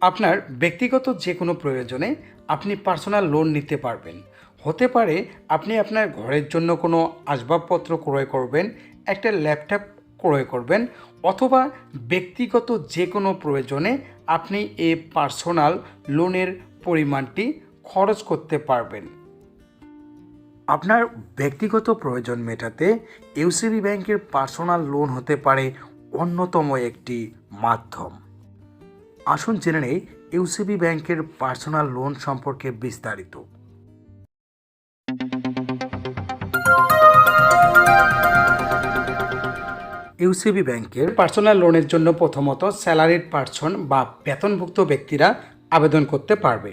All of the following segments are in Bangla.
আপনার ব্যক্তিগত যে কোনো প্রয়োজনে আপনি পার্সোনাল লোন নিতে পারবেন। হতে পারে আপনি আপনার ঘরের জন্য কোনো আসবাবপত্র ক্রয় করবেন, একটা ল্যাপটপ ক্রয় করবেন, অথবা ব্যক্তিগত যে কোনো প্রয়োজনে আপনি এ পার্সোনাল লোনের পরিমাণটি খরচ করতে পারবেন। আপনার ব্যক্তিগত প্রয়োজন মেটাতে ইউসিবি ব্যাংকের পার্সোনাল লোন হতে পারে অন্যতম একটি মাধ্যম। আসুন জেনে নেই ইউসিবি ব্যাংকের পার্সোনাল লোন সম্পর্কে বিস্তারিত। ইউসিবি ব্যাংকের পার্সোনাল লোনের জন্য প্রথমত স্যালারিড পার্সন বা বেতনভুক্ত ব্যক্তিরা আবেদন করতে পারবে।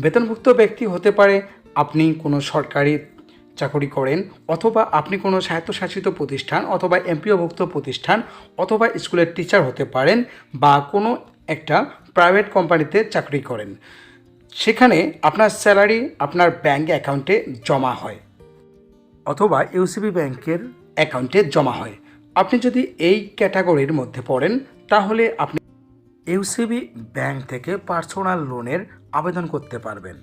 বেতনভুক্ত ব্যক্তি হতে পারে আপনি কোনো সরকারি চাকরি করেন অথবা আপনি কোনো স্বায়ত্তশাসিত প্রতিষ্ঠান অথবা এমপিওভুক্ত প্রতিষ্ঠান অথবা স্কুলের টিচার হতে পারেন বা কোনো একটা প্রাইভেট কোম্পানিতে চাকরি করেন। সেখানে আপনার স্যালারি আপনার ব্যাঙ্ক অ্যাকাউন্টে জমা হয় অথবা ইউসিবি ব্যাংকের অ্যাকাউন্টে জমা হয়। আপনি যদি এই ক্যাটাগরির মধ্যে পড়েন, তাহলে আপনি ইউসিবি ব্যাংক থেকে পার্সোনাল লোনের আবেদন করতে পারবেন।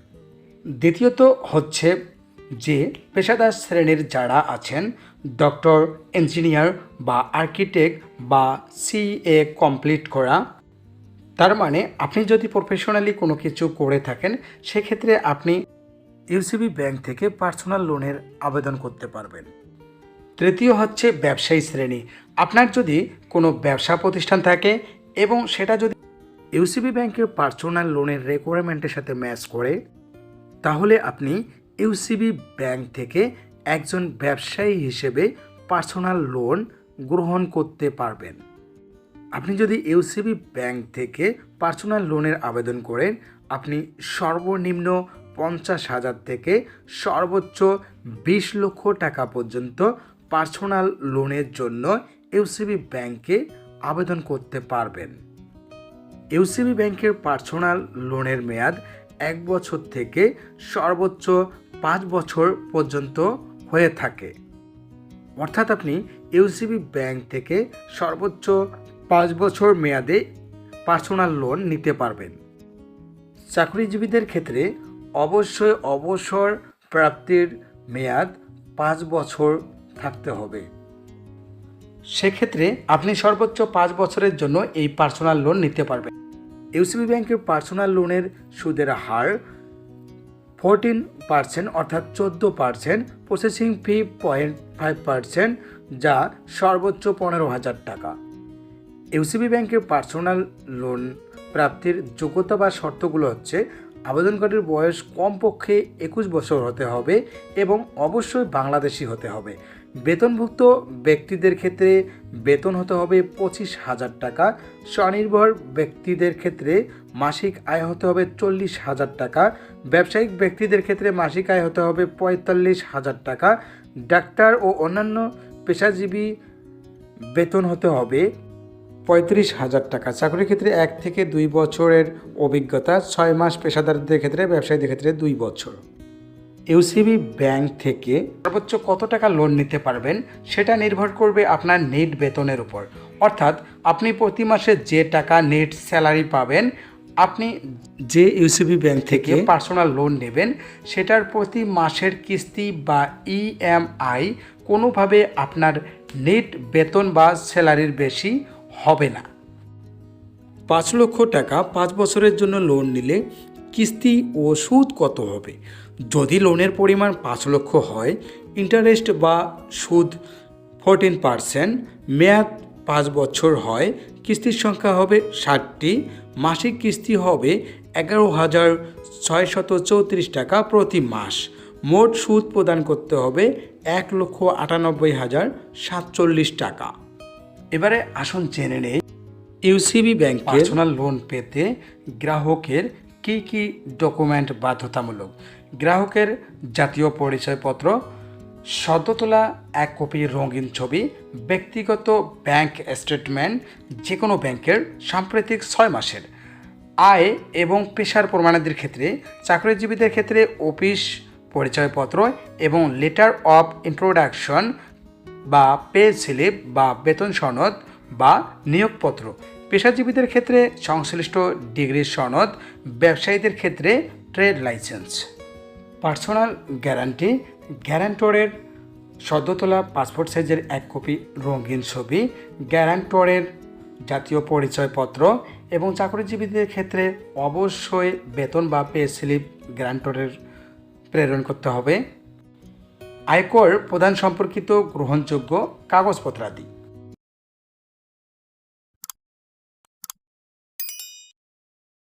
দ্বিতীয়ত হচ্ছে যে, পেশাদার শ্রেণির যারা আছেন ডক্টর ইঞ্জিনিয়ার বা আর্কিটেক্ট বা সিএ কমপ্লিট করা তার মানে আপনি যদি প্রফেশনালি কোনো কিছু করে থাকেন, সেক্ষেত্রে আপনি ইউসিবি ব্যাংক থেকে পার্সোনাল লোনের আবেদন করতে পারবেন। তৃতীয় হচ্ছে ব্যবসায়ী শ্রেণি। আপনার যদি কোনো ব্যবসা প্রতিষ্ঠান থাকে এবং সেটা যদি ইউসিবি ব্যাংকের পার্সোনাল লোনের রিকোয়ারমেন্টের সাথে ম্যাচ করে, তাহলে আপনি ইউসিবি ব্যাংক থেকে একজন ব্যবসায়ী হিসেবে পার্সোনাল লোন গ্রহণ করতে পারবেন। আপনি যদি ইউসিবি ব্যাংক থেকে পার্সোনাল লোনের আবেদন করেন, আপনি সর্বনিম্ন পঞ্চাশ হাজার থেকে সর্বোচ্চ বিশ লক্ষ টাকা পর্যন্ত পার্সোনাল লোনের জন্য ইউসিবি ব্যাংকে আবেদন করতে পারবেন। ইউসিবি ব্যাংকের পার্সোনাল লোনের মেয়াদ এক বছর থেকে সর্বোচ্চ পাঁচ বছর পর্যন্ত হয়ে থাকে। অর্থাৎ আপনি ইউসিবি ব্যাংক থেকে সর্বোচ্চ পাঁচ বছর মেয়াদে পার্সোনাল লোন নিতে পারবেন। চাকরিজীবীদের ক্ষেত্রে অবশ্যই অবসর প্রাপ্তির মেয়াদ পাঁচ বছর থাকতে হবে। সেক্ষেত্রে আপনি সর্বোচ্চ পাঁচ বছরের জন্য এই পার্সোনাল লোন নিতে পারবেন। ইউসিবি ব্যাংকের পার্সোনাল লোনের সুদের হার ফোরটিন পার্সেন্ট অর্থাৎ চোদ্দ percent, processing fee point five percent, যা সর্বোচ্চ পনেরো হাজার টাকা। ইউসিবি ব্যাংকের পার্সোনাল লোন প্রাপ্তির যোগ্যতা বা শর্তগুলো হচ্ছে, আবেদনকারীর বয়স কমপক্ষে একুশ বছর হতে হবে এবং অবশ্যই বাংলাদেশি হতে হবে। বেতনভুক্ত ব্যক্তিদের ক্ষেত্রে বেতন হতে হবে পঁচিশ হাজার টাকা, স্বনির্ভর ব্যক্তিদের ক্ষেত্রে মাসিক আয় হতে হবে চল্লিশ হাজার টাকা, ব্যবসায়িক ব্যক্তিদের ক্ষেত্রে মাসিক আয় হতে হবে পঁয়তাল্লিশ হাজার টাকা, ডাক্তার ও অন্যান্য পেশাজীবী বেতন হতে হবে পঁয়ত্রিশ হাজার টাকা। চাকরির ক্ষেত্রে এক থেকে দুই বছরের অভিজ্ঞতা ছয় মাস পেশাদারদের ক্ষেত্রে ব্যবসায়ীদের ক্ষেত্রে দুই বছর। ইউসিবি ব্যাংক থেকে সর্বোচ্চ কত টাকা লোন নিতে পারবেন সেটা নির্ভর করবে আপনার নেট বেতনের উপর। অর্থাৎ আপনি প্রতি মাসে যে টাকা নেট স্যালারি পাবেন আপনি যে ইউসিবি ব্যাংক থেকে পার্সোনাল লোন নেবেন সেটার প্রতি মাসের কিস্তি বা ইএমআই কোনোভাবে আপনার নেট বেতন বা স্যালারির বেশি হবে না। পাঁচ লক্ষ টাকা পাঁচ বছরের জন্য লোন নিলে কিস্তি ও সুদ কত হবে? যদি লোনের পরিমাণ পাঁচ লক্ষ হয় ইন্টারেস্ট বা সুদ ফোরটিন পারসেন্ট মেয়াদ পাঁচ বছর হয়, কিস্তির সংখ্যা হবে ষাটটি, মাসিক কিস্তি হবে এগারো হাজার ছয়শত চৌত্রিশ টাকা প্রতি মাস। মোট সুদ প্রদান করতে হবে এক লক্ষ আটানব্বই হাজার সাতচল্লিশ টাকা। এবারে আসুন জেনে নেই ইউসিবি ব্যাংক পার্সোনাল লোন পেতে গ্রাহকের কী কী ডকুমেন্ট বাধ্যতামূলক? গ্রাহকের জাতীয় পরিচয়পত্র সদ্য তোলা এক কপি রঙিন ছবি ব্যক্তিগত ব্যাংক স্টেটমেন্ট যে কোনো ব্যাংকের সাম্প্রতিক ছয় মাসের। আয় এবং পেশার প্রমাণাদির ক্ষেত্রে চাকরিজীবীদের ক্ষেত্রে অফিস পরিচয়পত্র এবং লেটার অফ ইন্ট্রোডাকশন বা পে স্লিপ বা বেতন সনদ বা নিয়োগপত্র। পেশাজীবীদের ক্ষেত্রে সংশ্লিষ্ট ডিগ্রির সনদ, ব্যবসায়ীদের ক্ষেত্রে ট্রেড লাইসেন্স। পার্সোনাল গ্যারান্টি, গ্যারান্টরের সদ্য তোলা পাসপোর্ট সাইজের এক কপি রঙিন ছবি, গ্যারান্টরের জাতীয় পরিচয়পত্র এবং চাকরিজীবীদের ক্ষেত্রে অবশ্যই বেতন বা পে স্লিপ গ্যারান্টরের প্রেরণ করতে হবে। আয়কর প্রদান সম্পর্কিত গ্রহণযোগ্য কাগজপত্রাদি।